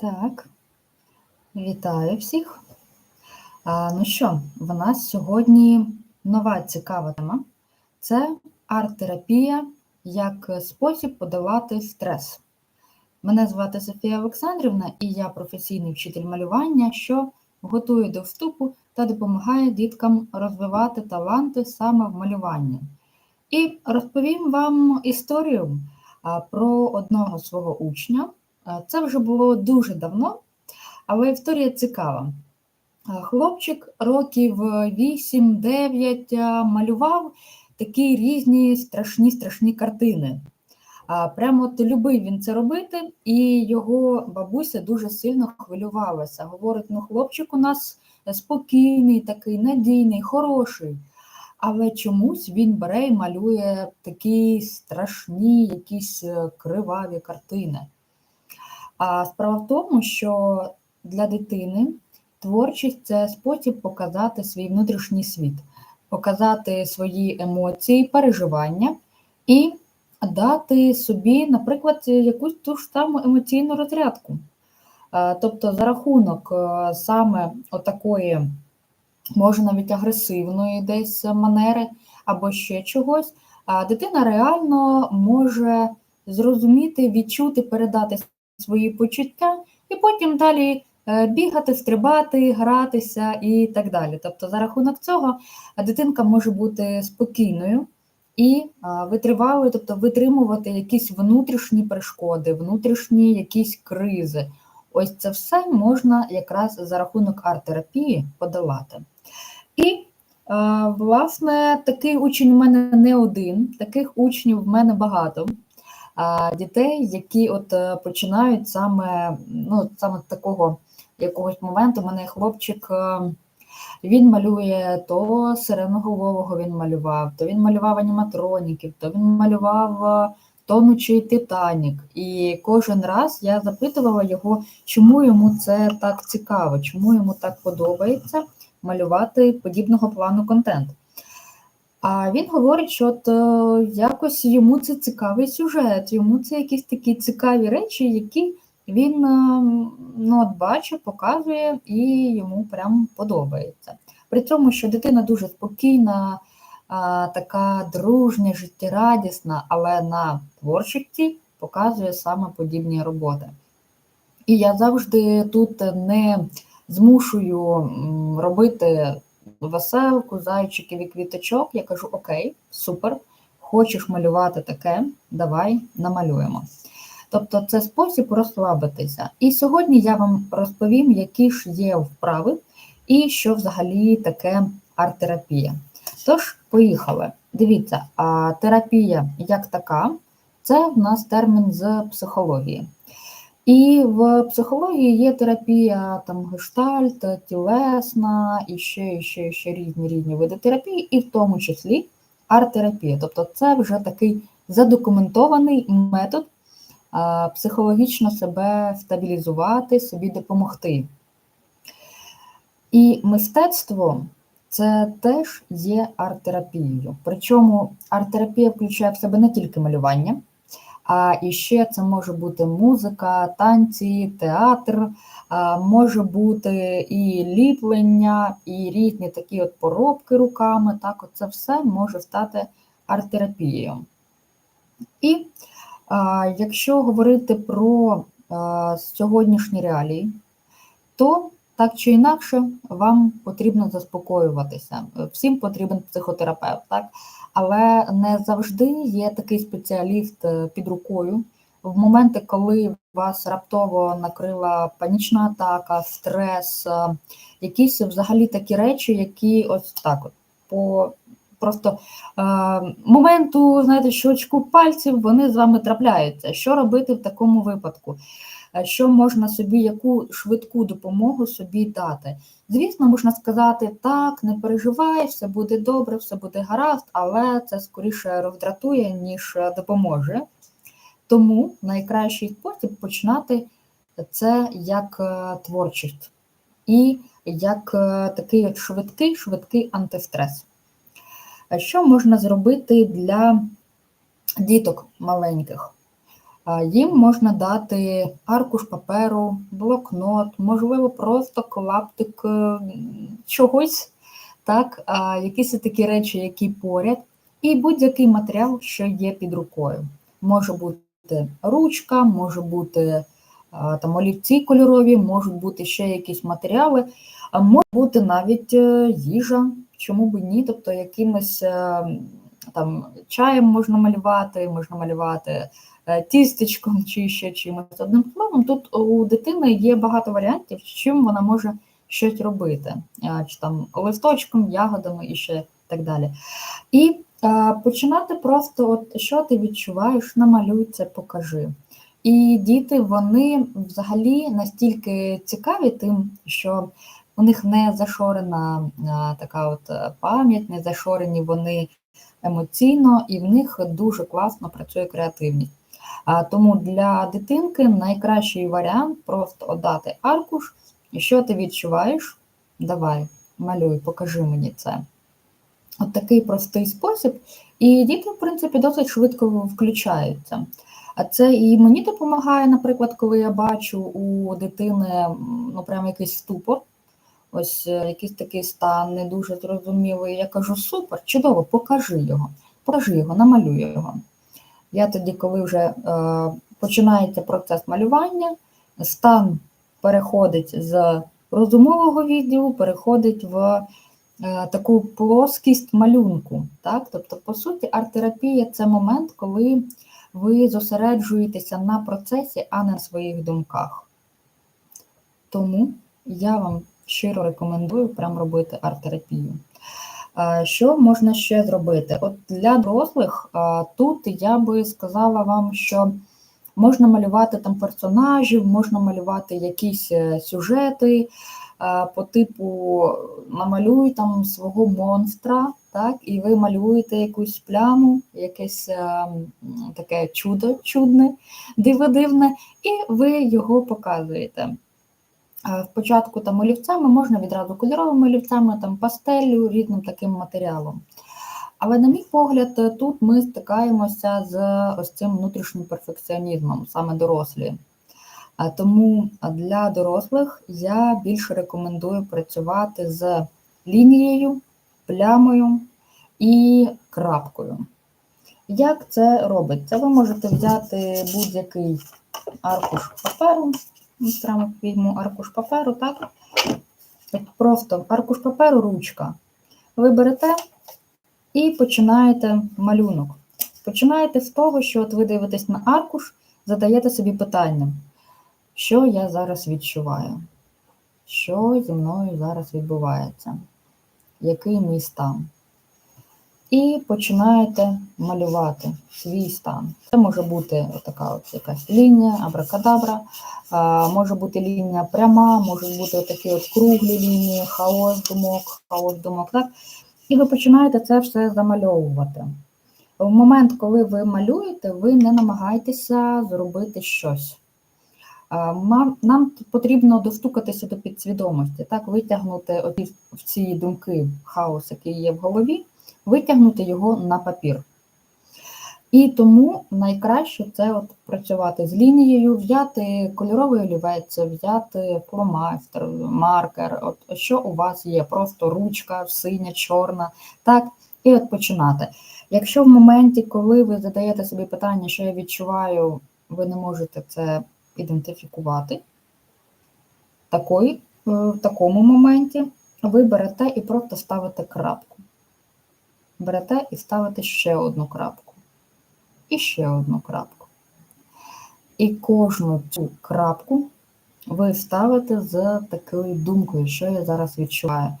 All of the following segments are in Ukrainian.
Так, вітаю всіх. А, ну що, в нас сьогодні нова цікава тема це арт-терапія як спосіб подолати стрес. Мене звати Софія Олександрівна і я професійний вчитель малювання, що готує до вступу та допомагає діткам розвивати таланти саме в малюванні. І розповім вам історію про одного свого учня. А, Це вже було дуже давно, але історія цікава. Хлопчик років 8-9 малював такі різні страшні страшні картини. Прямо от любив він це робити, і його бабуся дуже сильно хвилювалася. Говорить: ну, хлопчик у нас спокійний, такий, надійний, хороший. Але чомусь він бере і малює такі страшні, якісь е, криваві картини. А справа в тому, що для дитини творчість це спосіб показати свій внутрішній світ, показати свої емоції, переживання і дати собі, наприклад, якусь ту ж саму емоційну розрядку. Е, Тобто, за рахунок е, саме отакої, може навіть агресивної десь манери або ще чогось, дитина реально може зрозуміти, відчути, передати свої почуття і потім далі е, бігати, стрибати, гратися і так далі. Тобто, за рахунок цього дитинка може бути спокійною і витривалою, тобто витримувати якісь внутрішні перешкоди, внутрішні якісь кризи. Ось це все можна якраз за рахунок арт-терапії подолати. І, власне, такий учень у мене не один, таких учнів в мене багато. Дітей, які от е, починають саме ну, саме такого якогось моменту, у мене хлопчик. е, він малює то сиреноголового він малював, то він малював аніматроніків, то він малював е, тонучий Титанік. І кожен раз я запитувала його, чому йому це так цікаво, чому йому так подобається малювати подібного плану контент. А він говорить, що от е, якось йому це цікавий сюжет, йому це якісь такі цікаві речі, які він е, ну, от бачить, показує і йому прям подобається. При цьому, що дитина дуже спокійна, а, така дружня, життєрадісна, але на творчості показує саме подібні роботи. І я завжди тут не змушую робити веселку, зайчиків і квіточок. Я кажу: Окей, супер, хочеш малювати таке, давай намалюємо. Тобто це спосіб розслабитися. І сьогодні я вам розповім, які ж є вправи і що взагалі таке арт-терапія. Тож, поїхали. Дивіться, а терапія як така, це в нас термін з психології. І в психології є терапія там гештальт, тілесна, і ще, і ще, і ще різні різні види терапії, і в тому числі арт-терапія. Тобто це вже такий задокументований метод а, психологічно себе стабілізувати, собі допомогти. І мистецтво це теж є арт-терапією. Причому арт-терапія включає в себе не тільки малювання, а і ще це може бути музика, танці, театр, може бути і ліплення, і різні такі от поробки руками. Так, це все може стати арт-терапією. І якщо говорити про сьогоднішні реалії, то так чи інакше вам потрібно заспокоюватися. Всім потрібен психотерапевт, так? Але не завжди є такий спеціаліст е, під рукою. В моменти, коли вас раптово накрила панічна атака, стрес, е, якісь взагалі такі речі, які ось так от по просто е, моменту, знаєте, щочку пальців вони з вами трапляються. Що робити в такому випадку? Е, Що можна собі, яку швидку допомогу собі дати? Звісно, можна сказати, так, не переживай, все буде добре, все буде гаразд, але це скоріше роздратує, ніж допоможе. Тому найкращий спосіб починати це як е, творчість і як е, такий швидкий, швидкий антистрес. Що можна зробити для діток маленьких? Їм можна дати аркуш паперу, блокнот, можливо, просто клаптик е, чогось, так, якісь такі речі, які поряд, і будь-який матеріал, що є під рукою. Може бути ручка, може бути там олівці кольорові, можуть бути ще якісь матеріали, а може бути навіть е, їжа, чому б ні, тобто якимось е, там чаєм можна малювати, можна малювати е, тістечком чи ще чимось. Одним словом, тут у дитини є багато варіантів, чим вона може щось робити, е, чи там листочком, ягодами і ще так далі. І е, починати просто, от що ти відчуваєш, намалюй це, покажи. І діти вони взагалі настільки цікаві тим, що у них не зашорена така от е, пам'ять, не зашорені вони емоційно, і в них дуже класно працює креативність. Тому для дитинки найкращий варіант просто отдати аркуш, що ти відчуваєш? Давай, малюй, покажи мені це. От такий простий спосіб. І діти, в принципі, досить швидко включаються. А це і мені допомагає, наприклад, коли я бачу у дитини ну, прямо якийсь ступор, ось е, якийсь такий стан не дуже зрозумілий. Я кажу: супер, чудово, покажи його, покажи його, намалюй його. Я тоді, коли вже е, починається процес малювання, стан переходить з розумового відділу, переходить в е, таку плоскість малюнку. Так? Тобто, по суті, арт-терапія це момент, коли ви зосереджуєтеся на процесі, а не на своїх думках. Тому я вам щиро рекомендую прям робити арт-терапію. Що можна ще зробити? От Для дорослих тут я би сказала вам, що можна малювати там персонажів, можна малювати якісь е, сюжети по типу намалюй там свого монстра, так, і ви малюєте якусь пляму, якесь таке чудо чудне, диво-дивне, і ви його показуєте. Спочатку там олівцями, можна відразу кольоровими олівцями, там пастелью, різним таким матеріалом. Але, на мій погляд, тут ми стикаємося з ось цим внутрішнім перфекціонізмом, саме дорослі. Тому для дорослих я більше рекомендую працювати з лінією, плямою і крапкою. Як це робиться? Ви можете взяти будь-який аркуш паперу, прямо візьму аркуш паперу, так? Просто аркуш паперу, ручка. Ви берете і починаєте малюнок. Починаєте з того, що от ви дивитесь на аркуш, задаєте собі питання, що я зараз відчуваю? Що зі мною зараз відбувається? Який мій стан? І починаєте малювати свій стан. Це може бути така от якась лінія, абракадабра, може бути лінія пряма, можуть бути такі от круглі лінії, хаос думок, хаос думок. Так? І ви починаєте це все замальовувати. В момент, коли ви малюєте, ви не намагаєтеся зробити щось. Нам потрібно достукатися до підсвідомості, так, витягнути в ці думки хаос, який є в голові, витягнути його на папір. І тому найкраще це от працювати з лінією, взяти кольоровий олівець, взяти фломастер, маркер, от що у вас є, просто ручка, синя, чорна, так, і от починати. Якщо в моменті, коли ви задаєте собі питання, що я відчуваю, ви не можете це ідентифікувати, такої, е, в такому моменті ви берете і просто ставите крапку. Берете і ставите ще одну крапку. І ще одну крапку. І кожну цю крапку ви ставите з такою думкою, що я зараз відчуваю.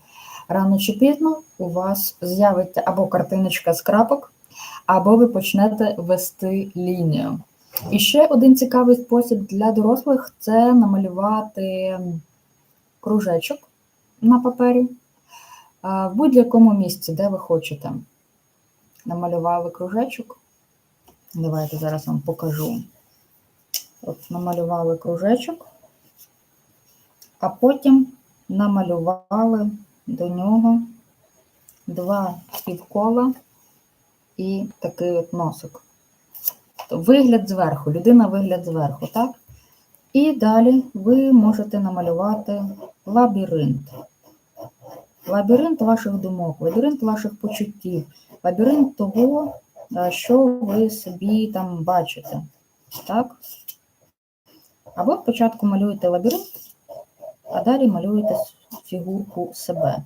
Рано чи пізно у вас з'явиться або картиночка з крапок, або ви почнете вести лінію. І ще один цікавий спосіб для дорослих це намалювати кружечок на папері в будь-якому місці, де ви хочете. Намалювали кружечок. Давайте зараз вам покажу. От Намалювали кружечок, а потім намалювали до нього два півкола і такий от носик. Вигляд зверху, людина вигляд зверху, так? І далі ви можете намалювати лабіринт. Лабіринт ваших думок, лабіринт ваших почуттів, лабіринт того, е, що ви собі там бачите. Так? Або спочатку малюєте лабіринт, а далі малюєте фігурку себе.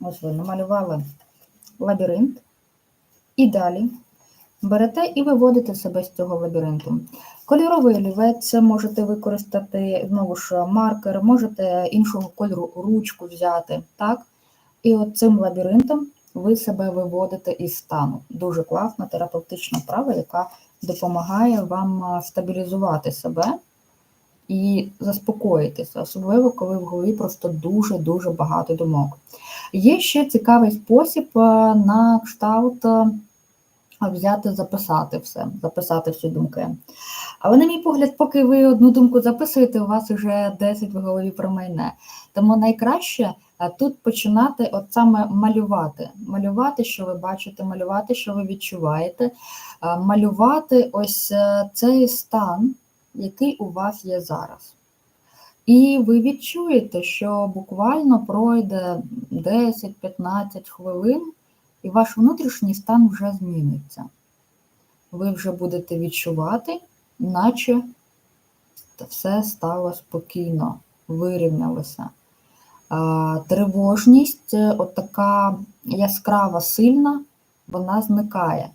Ось ви намалювали лабіринт. І далі берете і виводите себе з цього лабіринту. Кольоровий олівець можете використати знову ж маркер, можете іншого кольору ручку взяти. так? І от цим лабіринтом ви себе виводите із стану. Дуже класна терапевтична вправа, яка допомагає вам стабілізувати себе і заспокоїтися, особливо коли в голові просто дуже-дуже багато думок. Є ще цікавий спосіб на кшталт взяти, записати все, записати всі думки. Але, на мій погляд, поки ви одну думку записуєте, у вас вже 10 в голові промайне. Тому найкраще тут починати от саме малювати. Малювати, що ви бачите, малювати, що ви відчуваєте, малювати ось е, цей стан, який у вас є зараз. І ви відчуєте, що буквально пройде 10-15 хвилин, і ваш внутрішній стан вже зміниться. Ви вже будете відчувати, наче все стало спокійно, вирівнялося. Тривожність, е, от така яскрава, сильна, вона зникає.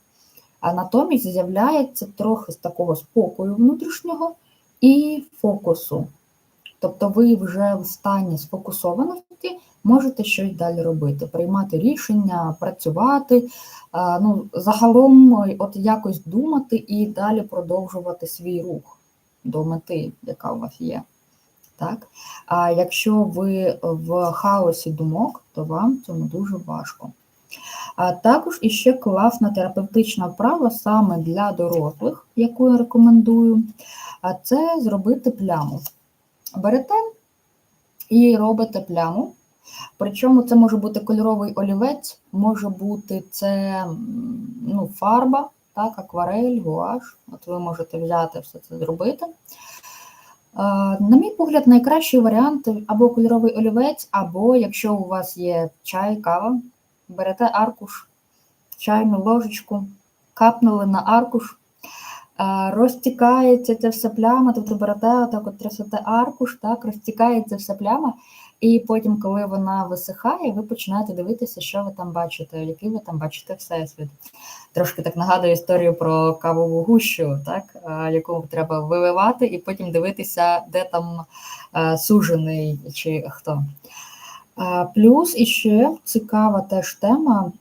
А натомість з'являється трохи з такого спокою внутрішнього і фокусу. Тобто ви вже в стані сфокусованості можете щось далі робити, приймати рішення, працювати, ну, загалом от якось думати і далі продовжувати свій рух до мети, яка у вас є. Так? А якщо ви в хаосі думок, то вам цьому дуже важко. А також іще класна терапевтична вправа саме для дорослих, яку я рекомендую, це зробити пляму. Берете і робите пляму. Причому це може бути кольоровий олівець, може бути це ну, фарба, так, акварель, гуаш. От ви можете взяти все це зробити. На мій погляд, найкращий варіант або кольоровий олівець, або якщо у вас є чай, кава, берете аркуш, чайну ложечку, капнули на аркуш, розтікається ця вся пляма, тобто берете отак от трясете аркуш, так, розтікається вся пляма, і потім, коли вона висихає, ви починаєте дивитися, що ви там бачите, який ви там бачите всесвіт. Трошки так нагадую історію про кавову гущу, так, яку треба виливати, і потім дивитися, де там сужений чи хто. Плюс іще цікава теж тема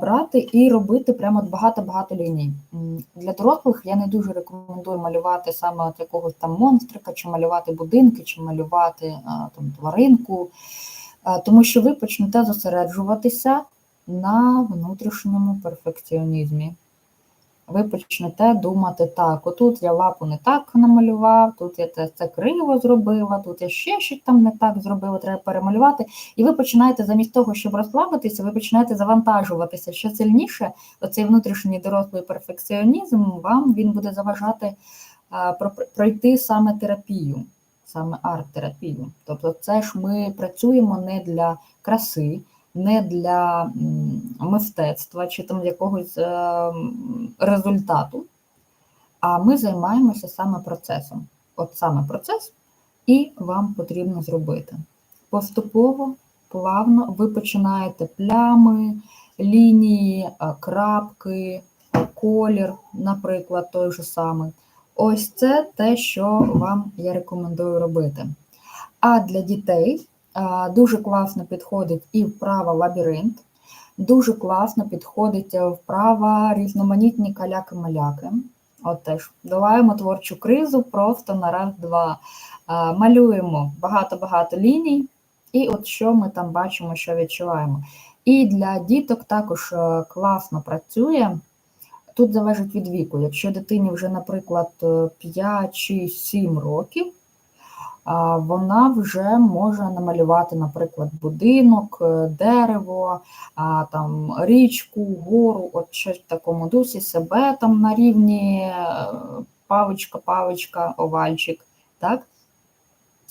брати і робити прямо багато-багато ліній. Для дорослих я не дуже рекомендую малювати саме от якогось там монстрика, чи малювати будинки, чи малювати там тваринку, тому що ви почнете зосереджуватися на внутрішньому перфекціонізмі ви почнете думати так, отут я лапу не так намалював, тут я це, це криво зробила, тут я ще щось там не так зробила, треба перемалювати. І ви починаєте, замість того, щоб розслабитися, ви починаєте завантажуватися ще сильніше. Оцей внутрішній дорослий перфекціонізм, вам він буде заважати а, пройти саме терапію, саме арт-терапію. Тобто, це ж ми працюємо не для краси не для мистецтва чи там якогось е, результату, а ми займаємося саме процесом. От саме процес, і вам потрібно зробити. Поступово, плавно ви починаєте плями, лінії, е, крапки, колір, наприклад, той же самий. Ось це те, що вам я рекомендую робити. А для дітей Дуже класно підходить і вправа лабіринт, дуже класно підходить вправа різноманітні каляки-маляки. От теж долаємо творчу кризу просто на раз-два. Малюємо багато-багато ліній, і от що ми там бачимо, що відчуваємо. І для діток також е, класно працює. Тут залежить від віку. Якщо дитині вже, наприклад, 5 чи 7 років, вона вже може намалювати, наприклад, будинок, е, дерево, там, річку, гору, от щось в такому дусі, себе там на рівні е, павичка, павичка, овальчик. так?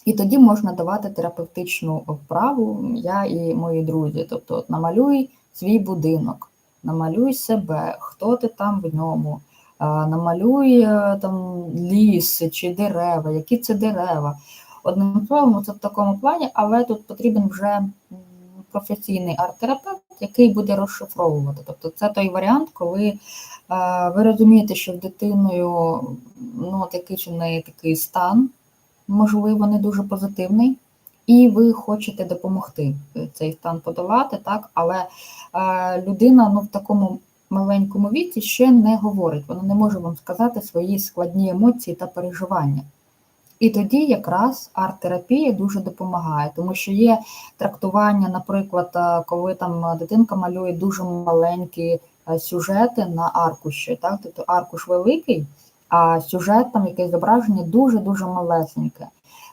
І тоді можна давати терапевтичну вправу, я і мої друзі. Тобто, от намалюй свій будинок, намалюй себе, хто ти там в ньому, намалюй е, там ліс чи дерева, які це дерева. Одним словом, це в такому плані, але тут потрібен вже професійний арт-терапевт, який буде розшифровувати. Тобто це той варіант, коли е, ви розумієте, що в дитиною ну, такий чи не такий стан, можливо, не дуже позитивний, і ви хочете допомогти цей стан подолати, так, але е, людина ну, в такому маленькому віці ще не говорить, вона не може вам сказати свої складні емоції та переживання. І тоді якраз арт-терапія дуже допомагає, тому що є трактування, наприклад, е, коли там дитинка малює дуже маленькі е, сюжети на аркуші, так? тобто аркуш великий, а сюжет там якесь зображення дуже-дуже малесеньке.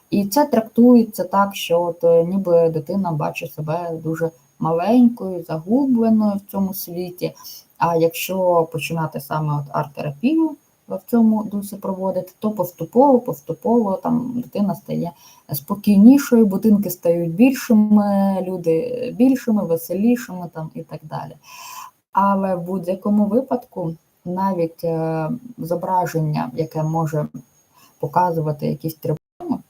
І це трактується так, що от е, ніби дитина бачить себе дуже маленькою, загубленою в цьому світі. А якщо починати саме арт-терапію, в цьому дусі проводити, то поступово, поступово там дитина стає спокійнішою, будинки стають більшими, люди більшими, веселішими там і так далі. Але в будь-якому випадку навіть е, зображення, яке може показувати якісь тривоги,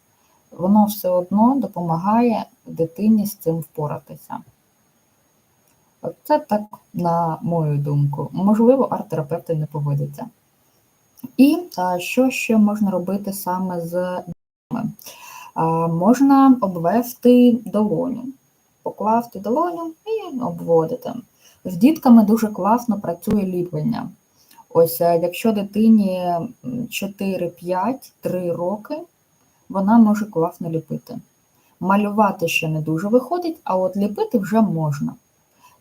воно все одно допомагає дитині з цим впоратися. Це так, на мою думку. Можливо, арт-терапевти не погодяться. І що ще можна робити саме з дітьми? Можна обвести долоню, покласти долоню і обводити. З дітками дуже класно працює ліплення. Ось, е, якщо дитині 4-5-3 роки, вона може класно ліпити. Малювати ще не дуже виходить, а от ліпити вже можна.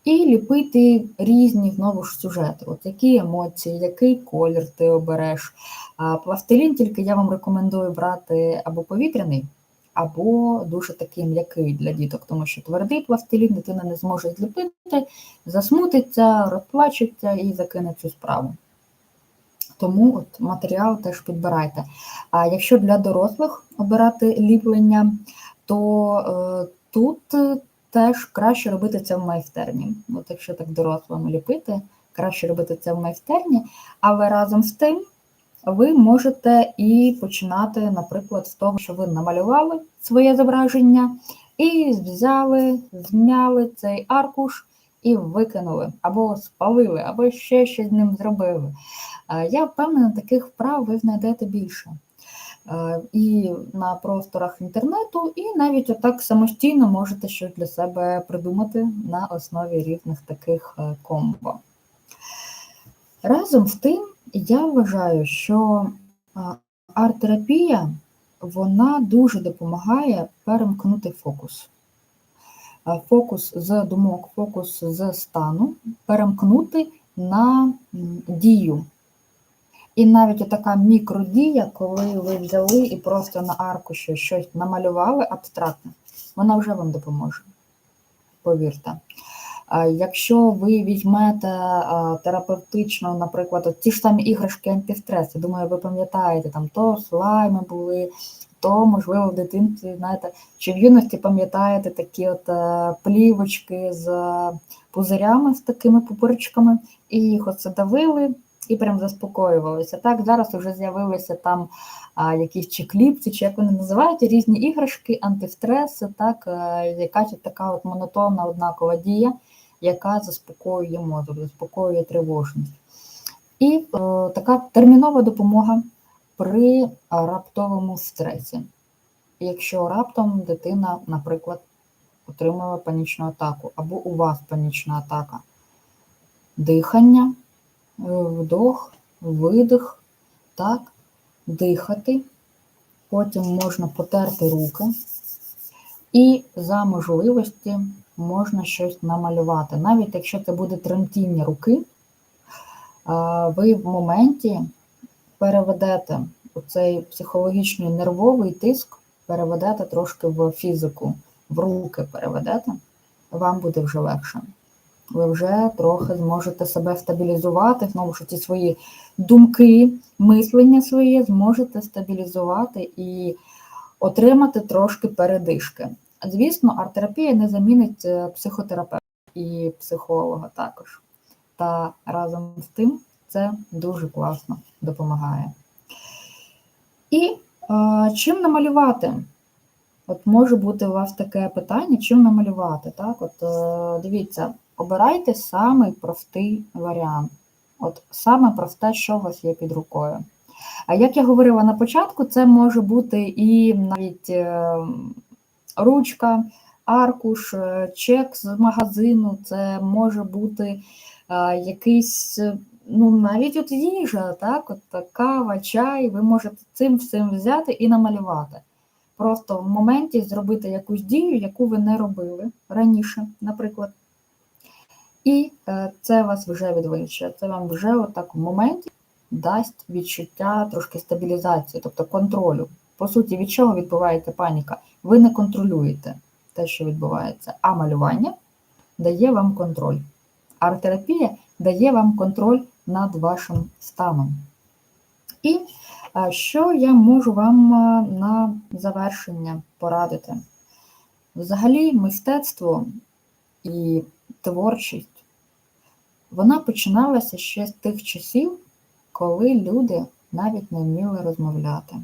І ліпити різні знову ж сюжети, от які емоції, який колір ти обереш. Пластилін тільки я вам рекомендую брати або повітряний, або дуже такий м'який для діток, тому що твердий пластилін дитина не зможе зліпити, засмутиться, розплачеться і закине цю справу. Тому от матеріал теж підбирайте. А якщо для дорослих обирати ліплення, то е, тут теж краще робити це в майстерні. От якщо так дорослим ліпити, краще робити це в майстерні, але разом з тим ви можете і починати, наприклад, з того, що ви намалювали своє зображення, і взяли, зняли цей аркуш і викинули, або спалили, або ще щось з ним зробили. Я впевнена, таких вправ ви знайдете більше. Е, і на просторах інтернету, і навіть отак самостійно можете щось для себе придумати на основі різних таких е, комбо. Разом з тим, я вважаю, що е, арт-терапія вона дуже допомагає перемкнути фокус. Фокус з думок, фокус з стану, перемкнути на дію. І навіть така мікродія, коли ви взяли і просто на аркуші щось намалювали абстрактне, вона вже вам допоможе. Повірте. Якщо ви візьмете терапевтично, наприклад, ті ж самі іграшки антистресу, думаю, ви пам'ятаєте, там то слайми були, то, можливо, в дитинстві, знаєте, чи в юності пам'ятаєте такі от е, плівочки з пузирями, з такими пупирчиками, і їх оце давили і прям заспокоювалися. Так, зараз вже з'явилися там а, якісь чи кліпці, чи як вони називають, різні іграшки, антистреси, так, а, е, якась така от монотонна однакова дія, яка заспокоює мозок, заспокоює тривожність. І о, е, така термінова допомога при раптовому стресі. Якщо раптом дитина, наприклад, отримала панічну атаку, або у вас панічна атака, дихання, вдох, видих, так, дихати. Потім можна потерти руки. І за можливості можна щось намалювати. Навіть якщо це буде тремтіння руки, ви в моменті переведете цей психологічний нервовий тиск переведете трошки в фізику, в руки переведете, вам буде вже легше. Ви вже трохи зможете себе стабілізувати, знову ж ті свої думки, мислення своє зможете стабілізувати і отримати трошки передишки. Звісно, арт-терапія не замінить е, психотерапевта і психолога також. Та разом з тим це дуже класно допомагає. І е, чим намалювати? От може бути у вас таке питання, чим намалювати. Так? От е, Дивіться, обирайте самий простий варіант. От Саме просте, що у вас є під рукою. А як я говорила на початку, це може бути і навіть е, ручка, аркуш, е, чек з магазину, це може бути е, якийсь, ну навіть от їжа, так, от кава, чай, ви можете цим всім взяти і намалювати. Просто в моменті зробити якусь дію, яку ви не робили раніше, наприклад. І це вас вже відволічує. Це вам вже отак в моменті дасть відчуття трошки стабілізації, тобто контролю. По суті, від чого відбувається паніка? Ви не контролюєте те, що відбувається, а малювання дає вам контроль. Арт-терапія дає вам контроль над вашим станом. І що я можу вам на завершення порадити? Взагалі, мистецтво і творчість, вона починалася ще з тих часів, коли люди навіть не вміли розмовляти.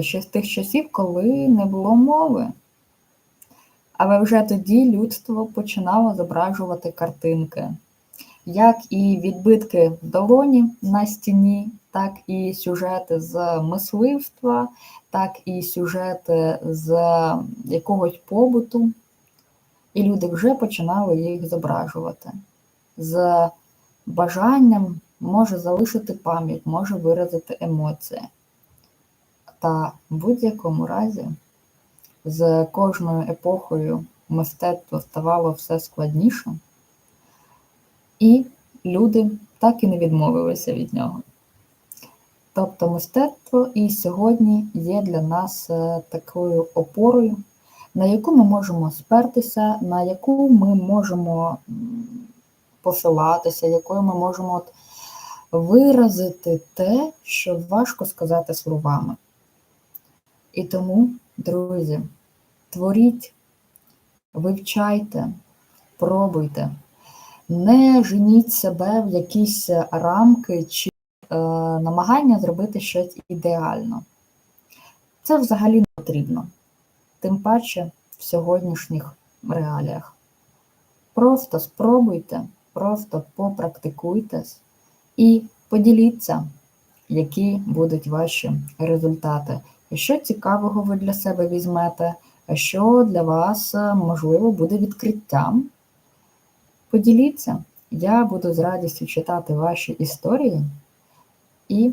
Ще з тих часів, коли не було мови. Але вже тоді людство починало зображувати картинки, як і відбитки в долоні на стіні, так і сюжети з мисливства, так і сюжети з якогось побуту. І люди вже починали їх зображувати з бажанням може залишити пам'ять, може виразити емоції. Та в будь-якому разі з кожною епохою мистецтво ставало все складніше, і люди так і не відмовилися від нього. Тобто мистецтво і сьогодні є для нас е, такою опорою, на яку ми можемо спертися, на яку ми можемо посилатися, якою ми можемо от виразити те, що важко сказати словами. І тому, друзі, творіть, вивчайте, пробуйте, не женіть себе в якісь рамки чи е, намагання зробити щось ідеально. Це взагалі не потрібно, тим паче в сьогоднішніх реаліях. Просто спробуйте, просто попрактикуйтесь і поділіться, які будуть ваші результати. Що цікавого ви для себе візьмете, що для вас, можливо, буде відкриттям. Поділіться, я буду з радістю читати ваші історії і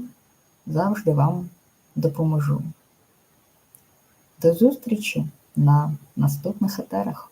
завжди вам допоможу. До зустрічі на наступних етерах.